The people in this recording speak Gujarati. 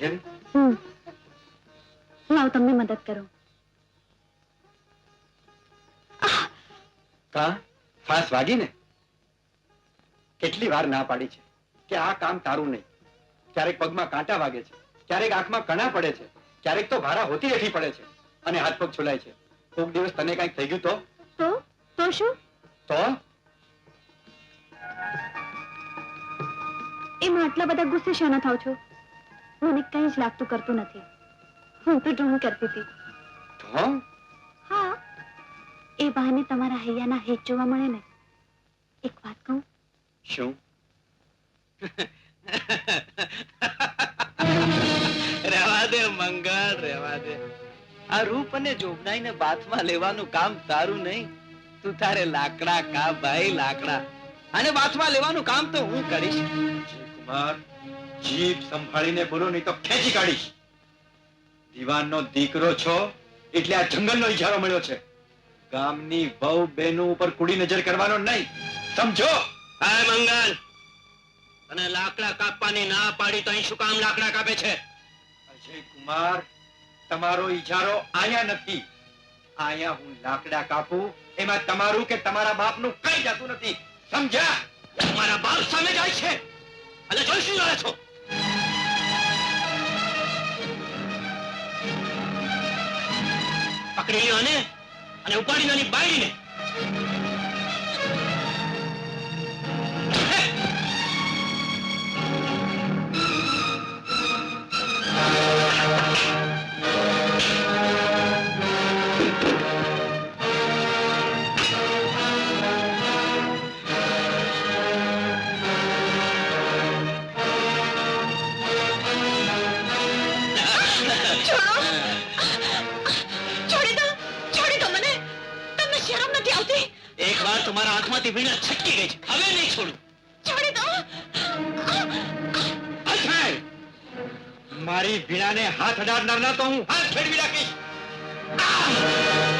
કેવી આવું તમને મદદ કરું. કા? ફાસ વાગી ને કેટલી વાર ના પાડી છે કે આ કામ તારું નહીં. ક્યારેક પગમાં કાંટા વાગે છે ક્યારેક આંખમાં કણા પડે છે ક્યારેક તો ભારા હોતી રેઠી પડે છે અને હાથ પગ છોલાય છે. કોક દિવસ તને કંઈક થઈ ગયું તો? તો? તો શું? તો? એમાં આટલા બધા ગુસ્સે શાના થાવ છો? મને કંઈ જ લાગતું કરતું નથી. હું તો ડ્રોઈંગ કરતી હતી. તો હા. એ બહાને તમારા હૈયાના હેત જોવા મળે ને. એક વાત કહું? શું? રહેવા દે મંગળ રહેવા દે. આ રૂપ અને જોગનાઈને બાથમાં લેવાનું કામ તારું નહીં. તું તારે લાકડા કા ભાઈ લાકડા. અને બાથમાં લેવાનું કામ તો હું કરીશ. કુમાર જીભ સંભાળીને બોલો નહીં તો ખેંચી કાઢીશ. દીવાનનો દીકરો છો એટલે આ જંગલનો ઇજારો મળ્યો છે. ગામની વહુ બહેનો ઉપર કુડી નજર કરવાનો નહીં. સમજો? હાય મંગલ. અને લાકડા કાપવાની ના પાડી તો અહીં શું કામ લાકડા કાપે છે? અજય કુમાર તમારો ઈજારો આયા નથી. આયા હું લાકડા કાપું એમાં તમારું કે તમારા બાપનું કઈ જતું નથી. સમજ્યા? તમારા બાપ સામે જાય છે. અને જોઈ શું છો? આને અને ઉપાડી નાની બાયડીને એક તમારા હાથમાંથી વીણા છટકી ગઈ છે. હવે નહીં છોડું. છોડી દો. મારી વીણાને હાથ અડાડનારના તો હું હાથ ફેરવી નાખીશ.